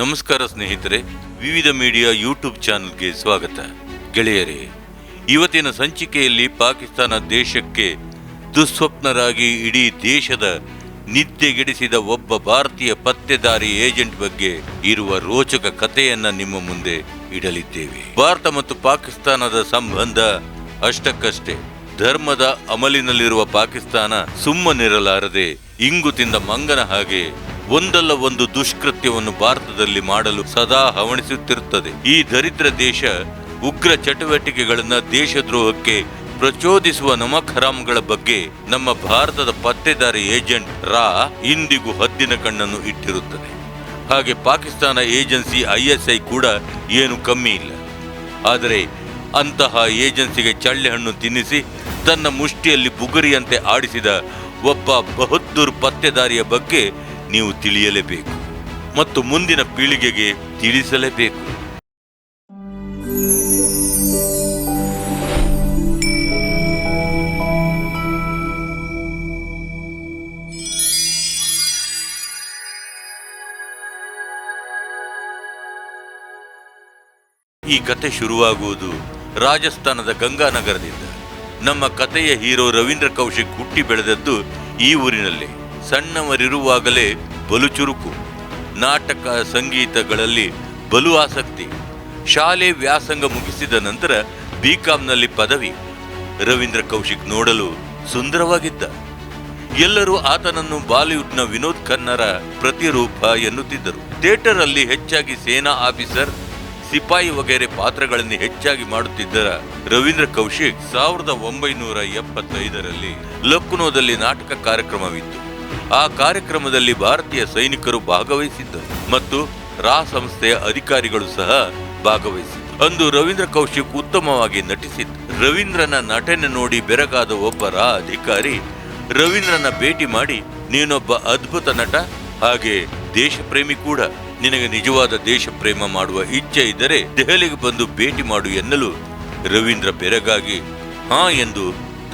ನಮಸ್ಕಾರ ಸ್ನೇಹಿತರೆ, ವಿವಿಧ ಮೀಡಿಯಾ ಯೂಟ್ಯೂಬ್ ಚಾನೆಲ್ಗೆ ಸ್ವಾಗತ. ಗೆಳೆಯರೇ, ಇವತ್ತಿನ ಸಂಚಿಕೆಯಲ್ಲಿ ಪಾಕಿಸ್ತಾನ ದೇಶಕ್ಕೆ ದುಸ್ವಪ್ನರಾಗಿ ಇಡೀ ದೇಶದ ನಿದ್ದೆಗೆಡಿಸಿದ ಒಬ್ಬ ಭಾರತೀಯ ಪತ್ತೆದಾರಿ ಏಜೆಂಟ್ ಬಗ್ಗೆ ಇರುವ ರೋಚಕ ಕಥೆಯನ್ನ ನಿಮ್ಮ ಮುಂದೆ ಇಡಲಿದ್ದೇವೆ. ಭಾರತ ಮತ್ತು ಪಾಕಿಸ್ತಾನದ ಸಂಬಂಧ ಅಷ್ಟಕ್ಕಷ್ಟೇ. ಧರ್ಮದ ಅಮಲಿನಲ್ಲಿರುವ ಪಾಕಿಸ್ತಾನ ಸುಮ್ಮನಿರಲಾರದೆ ಇಂಗು ತಿಂದ ಮಂಗನ ಹಾಗೆ ಒಂದಲ್ಲ ಒಂದು ದುಷ್ಕೃತ್ಯವನ್ನು ಭಾರತದಲ್ಲಿ ಮಾಡಲು ಸದಾ ಹವಣಿಸುತ್ತಿರುತ್ತದೆ. ಈ ದರಿದ್ರ ದೇಶ ಉಗ್ರ ಚಟುವಟಿಕೆಗಳನ್ನು ದೇಶದ್ರೋಹಕ್ಕೆ ಪ್ರಚೋದಿಸುವ ನಮಖರಾಮ್ಗಳ ಬಗ್ಗೆ ನಮ್ಮ ಭಾರತದ ಪತ್ತೆದಾರಿ ಏಜೆಂಟ್ ರಾ ಇಂದಿಗೂ ಹದ್ದಿನ ಕಣ್ಣನ್ನು ಇಟ್ಟಿರುತ್ತದೆ. ಹಾಗೆ ಪಾಕಿಸ್ತಾನ ಏಜೆನ್ಸಿ ಐಎಸ್ಐ ಕೂಡ ಏನು ಕಮ್ಮಿ ಇಲ್ಲ. ಆದರೆ ಅಂತಹ ಏಜೆನ್ಸಿಗೆ ಚಳ್ಳೆಹಣ್ಣು ತಿನ್ನಿಸಿ ತನ್ನ ಮುಷ್ಟಿಯಲ್ಲಿ ಬುಗುರಿಯಂತೆ ಆಡಿಸಿದ ಒಬ್ಬ ಬಹದ್ದೂರ್ ಪತ್ತೆದಾರಿಯ ಬಗ್ಗೆ ನೀವು ತಿಳಿಯಲೇಬೇಕು ಮತ್ತು ಮುಂದಿನ ಪೀಳಿಗೆಗೆ ತಿಳಿಸಲೇಬೇಕು. ಈ ಕತೆ ಶುರುವಾಗುವುದು ರಾಜಸ್ಥಾನದ ಗಂಗಾನಗರದಿಂದ. ನಮ್ಮ ಕಥೆಯ ಹೀರೋ ರವೀಂದ್ರ ಕೌಶಿಕ್ ಹುಟ್ಟಿ ಬೆಳೆದದ್ದು ಈ ಊರಿನಲ್ಲಿ. ಸಣ್ಣವರಿರುವಾಗಲೇ ಬಲು ಚುರುಕು. ನಾಟಕ ಸಂಗೀತಗಳಲ್ಲಿ ಬಲು ಆಸಕ್ತಿ. ಶಾಲೆ ವ್ಯಾಸಂಗ ಮುಗಿಸಿದ ನಂತರ ಬಿಕಾಂನಲ್ಲಿ ಪದವಿ. ರವೀಂದ್ರ ಕೌಶಿಕ್ ನೋಡಲು ಸುಂದರವಾಗಿದ್ದ. ಎಲ್ಲರೂ ಆತನನ್ನು ಬಾಲಿವುಡ್ನ ವಿನೋದ್ ಖನ್ನರ ಪ್ರತಿರೂಪ ಎನ್ನುತ್ತಿದ್ದರು. ಥಿಯೇಟರ್ ಅಲ್ಲಿ ಹೆಚ್ಚಾಗಿ ಸೇನಾ ಆಫೀಸರ್, ಸಿಪಾಯಿ ವಗೈರೆ ಪಾತ್ರಗಳನ್ನು ಹೆಚ್ಚಾಗಿ ಮಾಡುತ್ತಿದ್ದ ರವೀಂದ್ರ ಕೌಶಿಕ್ ಸಾವಿರದ ಒಂಬೈನೂರ ಎಪ್ಪತ್ತೈದರಲ್ಲಿ ಲಕ್ನೋದಲ್ಲಿ ನಾಟಕ ಕಾರ್ಯಕ್ರಮವಿತ್ತು. ಆ ಕಾರ್ಯಕ್ರಮದಲ್ಲಿ ಭಾರತೀಯ ಸೈನಿಕರು ಭಾಗವಹಿಸಿದ್ದರು ಮತ್ತು ರಾ ಸಂಸ್ಥೆಯ ಅಧಿಕಾರಿಗಳು ಸಹ ಭಾಗವಹಿಸಿದ್ದರು. ಅಂದು ರವೀಂದ್ರ ಕೌಶಿಕ್ ಉತ್ತಮವಾಗಿ ನಟಿಸಿದ್ದ. ರವೀಂದ್ರನ ನಟನೆ ನೋಡಿ ಬೆರಗಾದ ಒಬ್ಬ ರಾ ಅಧಿಕಾರಿ ರವೀಂದ್ರನ ಭೇಟಿ ಮಾಡಿ, ನೀನೊಬ್ಬ ಅದ್ಭುತ ನಟ, ಹಾಗೆ ದೇಶ ಪ್ರೇಮಿ ಕೂಡ. ನಿನಗೆ ನಿಜವಾದ ದೇಶ ಪ್ರೇಮ ಮಾಡುವ ಇಚ್ಛೆ ಇದ್ದರೆ ದೆಹಲಿಗೆ ಬಂದು ಭೇಟಿ ಮಾಡು ಎನ್ನಲು ರವೀಂದ್ರ ಬೆರಗಾಗಿ ಹಾ ಎಂದು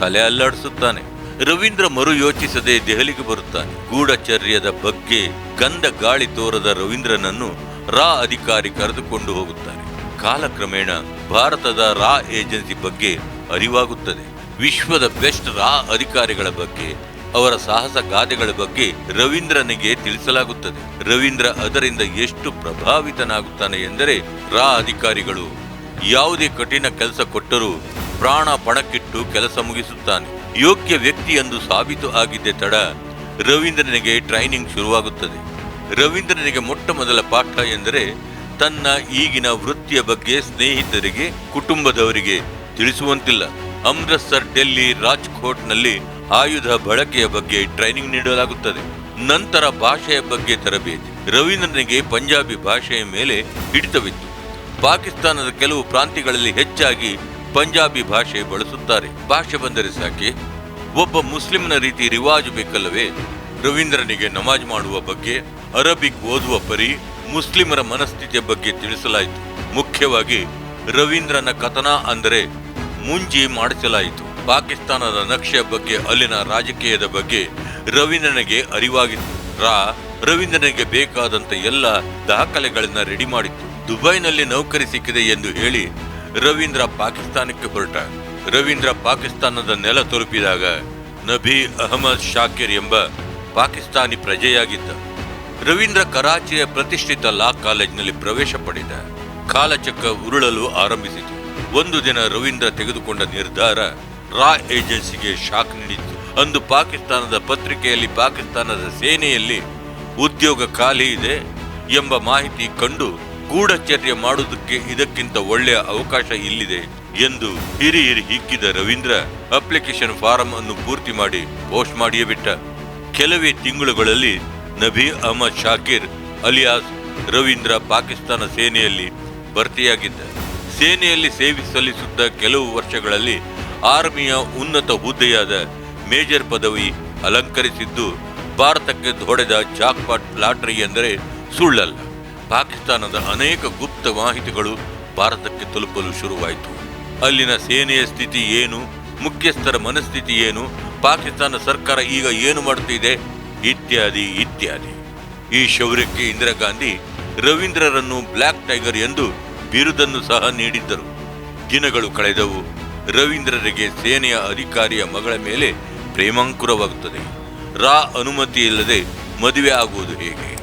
ತಲೆ ಅಲ್ಲಾಡಿಸುತ್ತಾನೆ. ರವೀಂದ್ರ ಮರು ಯೋಚಿಸದೆ ದೆಹಲಿಗೆ ಬರುತ್ತಾನೆ. ಗೂಢಚರ್ಯದ ಬಗ್ಗೆ ಗಂಧ ಗಾಳಿ ತೋರದ ರವೀಂದ್ರನನ್ನು ರಾ ಅಧಿಕಾರಿ ಕರೆದುಕೊಂಡು ಹೋಗುತ್ತಾರೆ. ಕಾಲಕ್ರಮೇಣ ಭಾರತದ ರಾ ಏಜೆನ್ಸಿ ಬಗ್ಗೆ ಅರಿವಾಗುತ್ತದೆ. ವಿಶ್ವದ ಬೆಸ್ಟ್ ರಾ ಅಧಿಕಾರಿಗಳ ಬಗ್ಗೆ, ಅವರ ಸಾಹಸ ಗಾದೆಗಳ ಬಗ್ಗೆ ರವೀಂದ್ರನಿಗೆ ತಿಳಿಸಲಾಗುತ್ತದೆ. ರವೀಂದ್ರ ಅದರಿಂದ ಎಷ್ಟು ಪ್ರಭಾವಿತನಾಗುತ್ತಾನೆ ಎಂದರೆ, ರಾ ಅಧಿಕಾರಿಗಳು ಯಾವುದೇ ಕಠಿಣ ಕೆಲಸ ಕೊಟ್ಟರೂ ಪ್ರಾಣ ಪಣಕ್ಕಿಟ್ಟು ಕೆಲಸ ಮುಗಿಸುತ್ತಾನೆ. ಯೋಗ್ಯ ವ್ಯಕ್ತಿ ಎಂದು ಸಾಬೀತು ಆಗಿದ್ದೆ ತಡ ರವೀಂದ್ರನಿಗೆ ಟ್ರೈನಿಂಗ್ ಶುರುವಾಗುತ್ತದೆ. ರವೀಂದ್ರನಿಗೆ ಮೊಟ್ಟ ಮೊದಲ ಪಾಠ ಎಂದರೆ ತನ್ನ ಈಗಿನ ವೃತ್ತಿಯ ಬಗ್ಗೆ ಸ್ನೇಹಿತರಿಗೆ, ಕುಟುಂಬದವರಿಗೆ ತಿಳಿಸುವಂತಿಲ್ಲ. ಅಮೃತ್ಸರ್ ಡೆಲ್ಲಿ ರಾಜ್ಕೋಟ್ನಲ್ಲಿ ಆಯುಧ ಬಳಕೆಯ ಬಗ್ಗೆ ಟ್ರೈನಿಂಗ್ ನೀಡಲಾಗುತ್ತದೆ. ನಂತರ ಭಾಷೆಯ ಬಗ್ಗೆ ತರಬೇತಿ. ರವೀಂದ್ರನಿಗೆ ಪಂಜಾಬಿ ಭಾಷೆಯ ಮೇಲೆ ಹಿಡಿತವಿತ್ತು. ಪಾಕಿಸ್ತಾನದ ಕೆಲವು ಪ್ರಾಂತ್ಯಗಳಲ್ಲಿ ಹೆಚ್ಚಾಗಿ ಪಂಜಾಬಿ ಭಾಷೆ ಬಳಸುತ್ತಾರೆ. ಭಾಷೆ ಬಂದರೆ ಸಾಕೆ? ಒಬ್ಬ ಮುಸ್ಲಿಂನ ರೀತಿ ರಿವಾಜು ಬೇಕಲ್ಲವೇ? ರವೀಂದ್ರನಿಗೆ ನಮಾಜ್ ಮಾಡುವ ಬಗ್ಗೆ, ಅರಬಿಕ್ ಓದುವ ಪರಿ ಮುಸ್ಲಿಮರ ಮನಸ್ಥಿತಿಯ ಬಗ್ಗೆ ತಿಳಿಸಲಾಯಿತು. ಮುಖ್ಯವಾಗಿ ರವೀಂದ್ರನ ಕಥನ ಅಂದರೆ ಮುಂಜಿ ಮಾಡಿಸಲಾಯಿತು. ಪಾಕಿಸ್ತಾನದ ನಕ್ಷೆಯ ಬಗ್ಗೆ, ಅಲ್ಲಿನ ರಾಜಕೀಯದ ಬಗ್ಗೆ ರವೀಂದ್ರನಿಗೆ ಅರಿವಾಗಿತ್ತು. ರಾ, ರವೀಂದ್ರನಿಗೆ ಬೇಕಾದಂತ ಎಲ್ಲ ದಾಖಲೆಗಳನ್ನ ರೆಡಿ ಮಾಡಿತ್ತು. ದುಬೈನಲ್ಲಿ ನೌಕರಿ ಸಿಕ್ಕಿದೆ ಎಂದು ಹೇಳಿ ರವೀಂದ್ರ ಪಾಕಿಸ್ತಾನಕ್ಕೆ ಹೊರಟ. ರವೀಂದ್ರ ಪಾಕಿಸ್ತಾನದ ನೆಲ ತಲುಪಿದಾಗ ನಬಿ ಅಹಮದ್ ಶಾಕಿರ್ ಎಂಬ ಪಾಕಿಸ್ತಾನಿ ಪ್ರಜೆಯಾಗಿದ್ದ. ರವೀಂದ್ರ ಕರಾಚಿಯ ಪ್ರತಿಷ್ಠಿತ ಲಾ ಕಾಲೇಜ್ನಲ್ಲಿ ಪ್ರವೇಶ ಪಡೆದ. ಕಾಲಚಕ್ರ ಉರುಳಲು ಆರಂಭಿಸಿತು. ಒಂದು ದಿನ ರವೀಂದ್ರ ತೆಗೆದುಕೊಂಡ ನಿರ್ಧಾರ ರಾ ಏಜೆನ್ಸಿಗೆ ಶಾಕ್ ನೀಡಿತ್ತು. ಅಂದು ಪಾಕಿಸ್ತಾನದ ಪತ್ರಿಕೆಯಲ್ಲಿ ಪಾಕಿಸ್ತಾನದ ಸೇನೆಯಲ್ಲಿ ಉದ್ಯೋಗ ಖಾಲಿ ಇದೆ ಎಂಬ ಮಾಹಿತಿ ಕಂಡು ಗೂಢಚರ್ಯ ಮಾಡುವುದಕ್ಕೆ ಇದಕ್ಕಿಂತ ಒಳ್ಳೆಯ ಅವಕಾಶ ಇಲ್ಲಿದೆ ಎಂದು ಹಿರಿ ಹಿಕ್ಕಿದ ರವೀಂದ್ರ ಅಪ್ಲಿಕೇಶನ್ ಫಾರಂ ಅನ್ನು ಪೂರ್ತಿ ಮಾಡಿ ಪೋಸ್ಟ್ ಮಾಡಿಯೇ ಬಿಟ್ಟ. ಕೆಲವೇ ತಿಂಗಳುಗಳಲ್ಲಿ ನಬಿ ಅಹಮದ್ ಶಾಕಿರ್ ಅಲಿಯಾಸ್ ರವೀಂದ್ರ ಪಾಕಿಸ್ತಾನ ಸೇನೆಯಲ್ಲಿ ಭರ್ತಿಯಾಗಿದ್ದ. ಸೇನೆಯಲ್ಲಿ ಸೇವೆ ಸಲ್ಲಿಸುತ್ತ ಕೆಲವು ವರ್ಷಗಳಲ್ಲಿ ಆರ್ಮಿಯ ಉನ್ನತ ಹುದ್ದೆಯಾದ ಮೇಜರ್ ಪದವಿ ಅಲಂಕರಿಸಿದ್ದು ಭಾರತಕ್ಕೆ ದೊಡೆದ ಜಾಕ್ಪಾಟ್ ಲಾಟರಿ ಎಂದರೆ ಸುಳ್ಳಲ್ಲ. ಪಾಕಿಸ್ತಾನದ ಅನೇಕ ಗುಪ್ತ ಮಾಹಿತಿಗಳು ಭಾರತಕ್ಕೆ ತಲುಪಲು ಶುರುವಾಯಿತು. ಅಲ್ಲಿನ ಸೇನೆಯ ಸ್ಥಿತಿ ಏನು, ಮುಖ್ಯಸ್ಥರ ಮನಸ್ಥಿತಿ ಏನು, ಪಾಕಿಸ್ತಾನ ಸರ್ಕಾರ ಈಗ ಏನು ಮಾಡುತ್ತಿದೆ, ಇತ್ಯಾದಿ ಇತ್ಯಾದಿ. ಈ ಶೌರ್ಯಕ್ಕೆ ಇಂದಿರಾ ಗಾಂಧಿ ರವೀಂದ್ರರನ್ನು ಬ್ಲ್ಯಾಕ್ ಟೈಗರ್ ಎಂದು ಬಿರುದನ್ನು ಸಹ ನೀಡಿದ್ದರು. ದಿನಗಳು ಕಳೆದವು, ರವೀಂದ್ರರಿಗೆ ಸೇನೆಯ ಅಧಿಕಾರಿಯ ಮಗಳ ಮೇಲೆ ಪ್ರೇಮಾಂಕುರವಾಗುತ್ತದೆ. ರಾ ಅನುಮತಿ ಇಲ್ಲದೆ ಮದುವೆ ಆಗುವುದು ಹೇಗೆ?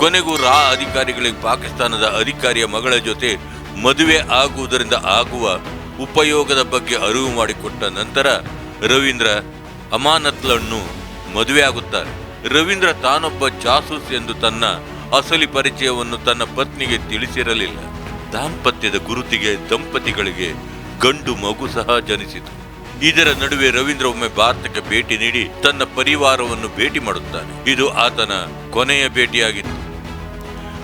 ಕೊನೆಗೂ ರಾ ಅಧಿಕಾರಿಗಳಿಗೆ ಪಾಕಿಸ್ತಾನದ ಅಧಿಕಾರಿಯ ಮಗಳ ಜೊತೆ ಮದುವೆ ಆಗುವುದರಿಂದ ಆಗುವ ಉಪಯೋಗದ ಬಗ್ಗೆ ಅರಿವು ಮಾಡಿಕೊಟ್ಟ ನಂತರ ರವೀಂದ್ರ ಅಮಾನತ್ಲನ್ನು ಮದುವೆ ಆಗುತ್ತಾರೆ. ರವೀಂದ್ರ ತಾನೊಬ್ಬ ಜಾಸೂಸ್ ಎಂದು ತನ್ನ ಅಸಲಿ ಪರಿಚಯವನ್ನು ತನ್ನ ಪತ್ನಿಗೆ ತಿಳಿಸಿರಲಿಲ್ಲ. ದಾಂಪತ್ಯದ ಗುರುತಿಗೆ ದಂಪತಿಗಳಿಗೆ ಗಂಡು ಮಗು ಸಹ ಜನಿಸಿತು. ಇದರ ನಡುವೆ ರವೀಂದ್ರ ಒಮ್ಮೆ ಭಾರತಕ್ಕೆ ಭೇಟಿ ನೀಡಿ ತನ್ನ ಪರಿವಾರವನ್ನು ಭೇಟಿ ಮಾಡುತ್ತಾನೆ. ಇದು ಆತನ ಕೊನೆಯ ಭೇಟಿಯಾಗಿತ್ತು.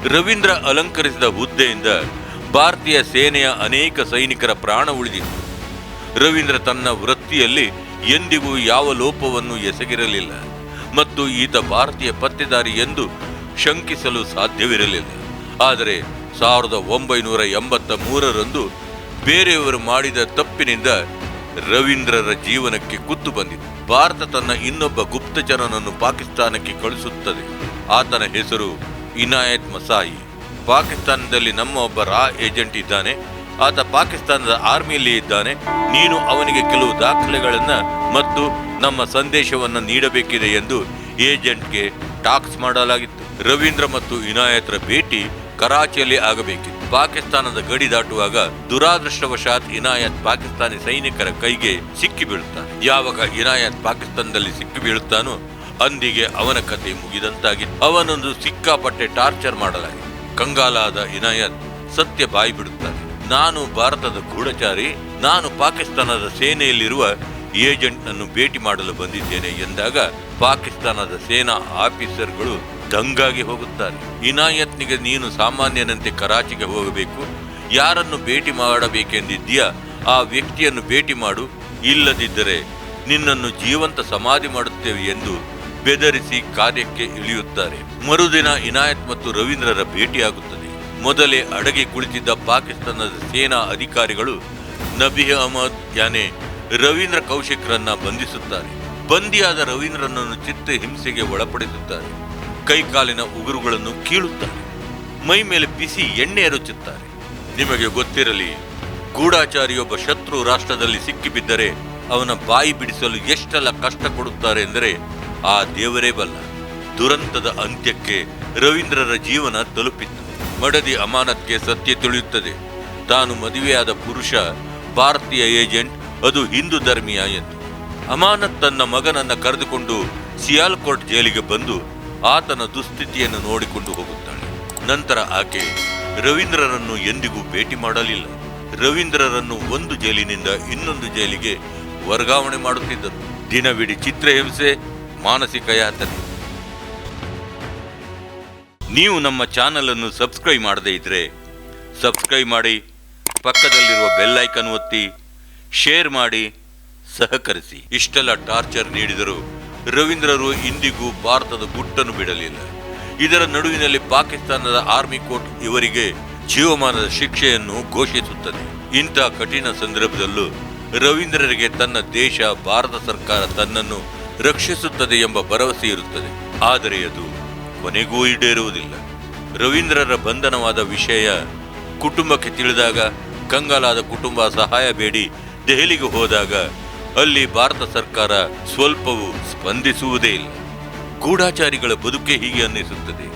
ರವೀಂದ್ರ ಅಲಂಕರಿಸಿದ ಹುದ್ದೆಯಿಂದ ಭಾರತೀಯ ಸೇನೆಯ ಅನೇಕ ಸೈನಿಕರ ಪ್ರಾಣ ಉಳಿದಿತ್ತು. ರವೀಂದ್ರ ತನ್ನ ವೃತ್ತಿಯಲ್ಲಿ ಎಂದಿಗೂ ಯಾವ ಲೋಪವನ್ನು ಎಸಗಿರಲಿಲ್ಲ ಮತ್ತು ಈತ ಭಾರತೀಯ ಪತ್ತೆದಾರಿ ಎಂದು ಶಂಕಿಸಲು ಸಾಧ್ಯವಿರಲಿಲ್ಲ. ಆದರೆ ಸಾವಿರದ ಒಂಬೈನೂರ ಎಂಬತ್ತ ಮೂರರಂದು ಬೇರೆಯವರು ಮಾಡಿದ ತಪ್ಪಿನಿಂದ ರವೀಂದ್ರರ ಜೀವನಕ್ಕೆ ಕುತ್ತು ಬಂದಿತು ಭಾರತ ತನ್ನ ಇನ್ನೊಬ್ಬ ಗುಪ್ತಚರನನ್ನು ಪಾಕಿಸ್ತಾನಕ್ಕೆ ಕಳಿಸುತ್ತದೆ ಆತನ ಹೆಸರು ಇನಾಯತ್ ಮಸಾಯಿ. ಪಾಕಿಸ್ತಾನದಲ್ಲಿ ನಮ್ಮ ಒಬ್ಬ ರಾ ಏಜೆಂಟ್ ಇದ್ದಾನೆ. ಆತ ಪಾಕಿಸ್ತಾನದ ಆರ್ಮಿಯಲ್ಲಿ ಇದ್ದಾನೆ. ನೀನು ಅವನಿಗೆ ಕೆಲವು ದಾಖಲೆಗಳನ್ನ ಮತ್ತು ನಮ್ಮ ಸಂದೇಶವನ್ನು ನೀಡಬೇಕಿದೆ ಎಂದು ಏಜೆಂಟ್ಗೆ ಟಾಕ್ಸ್ ಮಾಡಲಾಗಿತ್ತು. ರವೀಂದ್ರ ಮತ್ತು ಇನಾಯತ್ರ ಭೇಟಿ ಕರಾಚಿಯಲ್ಲಿ ಆಗಬೇಕಿತ್ತು. ಪಾಕಿಸ್ತಾನದ ಗಡಿ ದಾಟುವಾಗ ದುರಾದೃಷ್ಟವಶಾತ್ ಇನಾಯತ್ ಪಾಕಿಸ್ತಾನಿ ಸೈನಿಕರ ಕೈಗೆ ಸಿಕ್ಕಿ ಬೀಳುತ್ತಾನೆ ಯಾವಾಗ ಇನಾಯತ್ ಪಾಕಿಸ್ತಾನದಲ್ಲಿ ಸಿಕ್ಕಿ ಬೀಳುತ್ತಾನೋ ಅಂದಿಗೆ ಅವನ ಕತೆ ಮುಗಿದಂತಾಗಿತ್ತು ಅವನೊಂದು ಸಿಕ್ಕಾಪಟ್ಟೆ ಟಾರ್ಚರ್ ಮಾಡಲಾಗಿದೆ. ಕಂಗಾಲಾದ ಇನಾಯತ್ ಸತ್ಯ ಬಾಯಿ ಬಿಡುತ್ತಾನೆ. ನಾನು ಭಾರತದ ಗೂಢಚಾರಿ, ನಾನು ಪಾಕಿಸ್ತಾನದ ಸೇನೆಯಲ್ಲಿರುವ ಏಜೆಂಟ್ ನನ್ನು ಭೇಟಿ ಮಾಡಲು ಬಂದಿದ್ದೇನೆ ಎಂದಾಗ ಪಾಕಿಸ್ತಾನದ ಸೇನಾ ಆಫೀಸರ್ಗಳು ದಂಗಾಗಿ ಹೋಗುತ್ತಾರೆ. ಇನಾಯತ್ನಿಗೆ ನೀನು ಸಾಮಾನ್ಯನಂತೆ ಕರಾಚಿಗೆ ಹೋಗಬೇಕು. ಯಾರನ್ನು ಭೇಟಿ ಮಾಡಬೇಕೆಂದಿದ್ದೀಯ, ಆ ವ್ಯಕ್ತಿಯನ್ನು ಭೇಟಿ ಮಾಡು. ಇಲ್ಲದಿದ್ದರೆ ನಿನ್ನನ್ನು ಜೀವಂತ ಸಮಾಧಿ ಮಾಡುತ್ತೇವೆ ಎಂದು ಬೆದರಿಸಿ ಕಾರ್ಯಕ್ಕೆ ಇಳಿಯುತ್ತಾರೆ. ಮರುದಿನ ಇನಾಯತ್ ಮತ್ತು ರವೀಂದ್ರರ ಭೇಟಿಯಾಗುತ್ತದೆ. ಮೊದಲೇ ಅಡಗಿ ಕುಳಿತಿದ್ದ ಪಾಕಿಸ್ತಾನದ ಸೇನಾ ಅಧಿಕಾರಿಗಳು, ನಬಿ ಅಹಮದ್ ಯಾನೆ ರವೀಂದ್ರ ಕೌಶಿಕ್ರನ್ನ ಬಂಧಿಸುತ್ತಾರೆ. ಬಂದಿಯಾದ ರವೀಂದ್ರನನ್ನು ಚಿತ್ತ ಹಿಂಸೆಗೆ ಒಳಪಡಿಸುತ್ತಾರೆ. ಕೈಕಾಲಿನ ಉಗುರುಗಳನ್ನು ಕೀಳುತ್ತಾರೆ. ಮೈ ಮೇಲೆ ಬಿಸಿ ಎಣ್ಣೆ ಎರಚುತ್ತಾರೆ ನಿಮಗೆ ಗೊತ್ತಿರಲಿ, ಗೂಢಾಚಾರಿಯೊಬ್ಬ ಶತ್ರು ರಾಷ್ಟ್ರದಲ್ಲಿ ಸಿಕ್ಕಿಬಿದ್ದರೆ ಅವನ ಬಾಯಿ ಬಿಡಿಸಲು ಎಷ್ಟೆಲ್ಲ ಕಷ್ಟ ಕೊಡುತ್ತಾರೆ ಎಂದರೆ ಆ ದೇವರೇ ಬಲ್ಲ. ದುರಂತದ ಅಂತ್ಯಕ್ಕೆ ರವೀಂದ್ರರ ಜೀವನ ತಲುಪಿತ್ತು. ಮಡದಿ ಅಮಾನತ್ಗೆ ಸತ್ಯ ತಿಳಿಯುತ್ತದೆ. ತಾನು ಮದುವೆಯಾದ ಪುರುಷ, ಭಾರತೀಯ ಏಜೆಂಟ್, ಅದು ಹಿಂದೂ ಧರ್ಮೀಯ ಎಂದು. ಅಮಾನತ್ ತನ್ನ ಮಗನನ್ನ ಕರೆದುಕೊಂಡು ಸಿಯಾಲ್ಕೋಟ್ ಜೈಲಿಗೆ ಬಂದು ಆತನ ದುಸ್ಥಿತಿಯನ್ನು ನೋಡಿಕೊಂಡು ಹೋಗುತ್ತಾಳೆ. ನಂತರ ಆಕೆ ರವೀಂದ್ರರನ್ನು ಎಂದಿಗೂ ಭೇಟಿ ಮಾಡಲಿಲ್ಲ. ರವೀಂದ್ರರನ್ನು ಒಂದು ಜೈಲಿನಿಂದ ಇನ್ನೊಂದು ಜೈಲಿಗೆ ವರ್ಗಾವಣೆ ಮಾಡುತ್ತಿದ್ದರು ದಿನವಿಡೀ ಚಿತ್ರಹಿಂಸೆ ಮಾನಸಿಕ ಯಾತನೆ. ನೀವು ನಮ್ಮ ಚಾನಲನ್ನು ಸಬ್ಸ್ಕ್ರೈಬ್ ಮಾಡದೇ ಇದ್ರೆ ಸಬ್ಸ್ಕ್ರೈಬ್ ಮಾಡಿ, ಪಕ್ಕದಲ್ಲಿರುವ ಬೆಲ್ ಐಕನ್ ಒತ್ತಿ, ಶೇರ್ ಮಾಡಿ, ಸಹಕರಿಸಿ. ಇಷ್ಟೆಲ್ಲ ಟಾರ್ಚರ್ ನೀಡಿದರೂ ರವೀಂದ್ರರು ಇಂದಿಗೂ ಭಾರತದ ಗುಟ್ಟನ್ನು ಬಿಡಲಿಲ್ಲ. ಇದರ ನಡುವಿನಲ್ಲಿ ಪಾಕಿಸ್ತಾನದ ಆರ್ಮಿ ಕೋರ್ಟ್ ಇವರಿಗೆ ಜೀವಮಾನದ ಶಿಕ್ಷೆಯನ್ನು ಘೋಷಿಸುತ್ತದೆ. ಇಂಥ ಕಠಿಣ ಸಂದರ್ಭದಲ್ಲೂ ರವೀಂದ್ರರಿಗೆ ತನ್ನ ದೇಶ, ಭಾರತ ಸರ್ಕಾರ ತನ್ನನ್ನು ರಕ್ಷಿಸುತ್ತದೆ ಎಂಬ ಭರವಸೆ ಇರುತ್ತದೆ. ಆದರೆ ಅದು ಕೊನೆಗೂ ಈಡೇರುವುದಿಲ್ಲ. ರವೀಂದ್ರರ ಬಂಧನವಾದ ವಿಷಯ ಕುಟುಂಬಕ್ಕೆ ತಿಳಿದಾಗ, ಕಂಗಾಲಾದ ಕುಟುಂಬ ಸಹಾಯ ಬೇಡಿ ದೆಹಲಿಗೆ ಹೋದಾಗ ಅಲ್ಲಿ ಭಾರತ ಸರ್ಕಾರ ಸ್ವಲ್ಪವೂ ಸ್ಪಂದಿಸುವುದೇ ಇಲ್ಲ. ಗೂಢಾಚಾರಿಗಳ ಬದುಕೆ ಹೀಗೆ ಅನ್ನಿಸುತ್ತದೆ.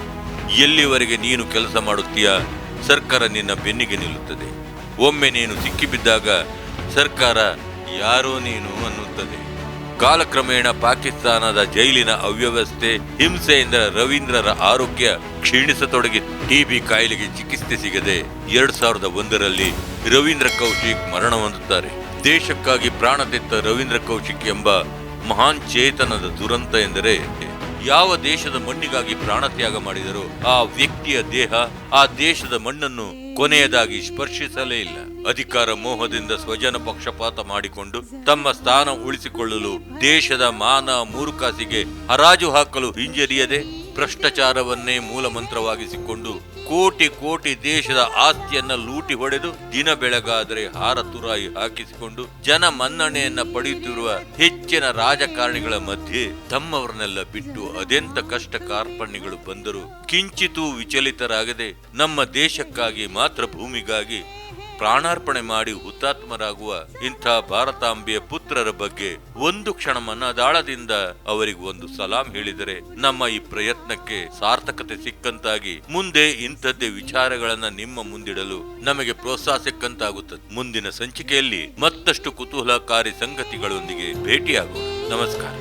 ಎಲ್ಲಿವರೆಗೆ ನೀನು ಕೆಲಸ ಮಾಡುತ್ತೀಯಾ? ಸರ್ಕಾರ ನಿನ್ನ ಬೆನ್ನಿಗೆ ನಿಲ್ಲುತ್ತದೆ. ಒಮ್ಮೆ ನೀನು ಸಿಕ್ಕಿಬಿದ್ದಾಗ ಸರ್ಕಾರ ಯಾರೋ ನೀನು ಅನ್ನುತ್ತದೆ. ಕಾಲಕ್ರಮೇಣ ಪಾಕಿಸ್ತಾನದ ಜೈಲಿನ ಅವ್ಯವಸ್ಥೆ ಹಿಂಸೆಯಿಂದ ರವೀಂದ್ರರ ಆರೋಗ್ಯ ಕ್ಷೀಣಿಸತೊಡಗಿ ಟಿಬಿ ಕಾಯಿಲೆಗೆ ಚಿಕಿತ್ಸೆ ಸಿಗದೆ ಎರಡ್ ಸಾವಿರದ ಒಂದರಲ್ಲಿ ರವೀಂದ್ರ ಕೌಶಿಕ್ ಮರಣ ಹೊಂದುತ್ತಾರೆ. ದೇಶಕ್ಕಾಗಿ ಪ್ರಾಣ ತೆತ್ತ ರವೀಂದ್ರ ಕೌಶಿಕ್ ಎಂಬ ಮಹಾನ್ ಚೇತನದ ದುರಂತ ಎಂದರೆ ಯಾವ ದೇಶದ ಮಣ್ಣಿಗಾಗಿ ಪ್ರಾಣತ್ಯಾಗ ತ್ಯಾಗ ಮಾಡಿದರೋ ಆ ವ್ಯಕ್ತಿಯ ದೇಹ ಆ ದೇಶದ ಮಣ್ಣನ್ನು ಕೊನೆಯದಾಗಿ ಸ್ಪರ್ಶಿಸಲೇ ಇಲ್ಲ. ಅಧಿಕಾರ ಮೋಹದಿಂದ ಸ್ವಜನ ಪಕ್ಷಪಾತ ಮಾಡಿಕೊಂಡು ತಮ್ಮ ಸ್ಥಾನ ಉಳಿಸಿಕೊಳ್ಳಲು ದೇಶದ ಮಾನ ಮೂರುಕಾಸಿಗೆ ಹರಾಜು ಹಾಕಲು ಹಿಂಜರಿಯದೆ ಭ್ರಷ್ಟಾಚಾರವನ್ನೇ ಮೂಲ ಮಂತ್ರವಾಗಿಸಿಕೊಂಡು ಕೋಟಿ ಕೋಟಿ ದೇಶದ ಆಸ್ತಿಯನ್ನ ಲೂಟಿ ಹೊಡೆದು ದಿನ ಬೆಳಗಾದರೆ ಹಾರ ತುರಾಯಿ ಹಾಕಿಸಿಕೊಂಡು ಜನ ಮನ್ನಣೆಯನ್ನ ಪಡೆಯುತ್ತಿರುವ ಹೆಚ್ಚಿನ ರಾಜಕಾರಣಿಗಳ ಮಧ್ಯೆ ತಮ್ಮವರನ್ನೆಲ್ಲ ಬಿಟ್ಟು ಅದೆಂತ ಕಷ್ಟ ಕಾರ್ಪಣ್ಯಗಳು ಬಂದರೂ ಕಿಂಚಿತೂ ವಿಚಲಿತರಾಗದೆ ನಮ್ಮ ದೇಶಕ್ಕಾಗಿ ಮಾತೃಭೂಮಿಗಾಗಿ ಪ್ರಾಣಾರ್ಪಣೆ ಮಾಡಿ ಹುತಾತ್ಮರಾಗುವ ಇಂಥ ಭಾರತಾಂಬೆಯ ಪುತ್ರರ ಬಗ್ಗೆ ಒಂದು ಕ್ಷಣ ಮನದಾಳದಿಂದ ಅವರಿಗೆ ಒಂದು ಸಲಾಂ ಹೇಳಿದರೆ ನಮ್ಮ ಈ ಪ್ರಯತ್ನಕ್ಕೆ ಸಾರ್ಥಕತೆ ಸಿಕ್ಕಂತಾಗಿ ಮುಂದೆ ಇಂಥದ್ದೇ ವಿಚಾರಗಳನ್ನ ನಿಮ್ಮ ಮುಂದಿಡಲು ನಮಗೆ ಪ್ರೋತ್ಸಾಹ ಸಿಕ್ಕಂತಾಗುತ್ತದೆ ಮುಂದಿನ ಸಂಚಿಕೆಯಲ್ಲಿ ಮತ್ತಷ್ಟು ಕುತೂಹಲಕಾರಿ ಸಂಗತಿಗಳೊಂದಿಗೆ ಭೇಟಿಯಾಗೋಣ. ನಮಸ್ಕಾರ.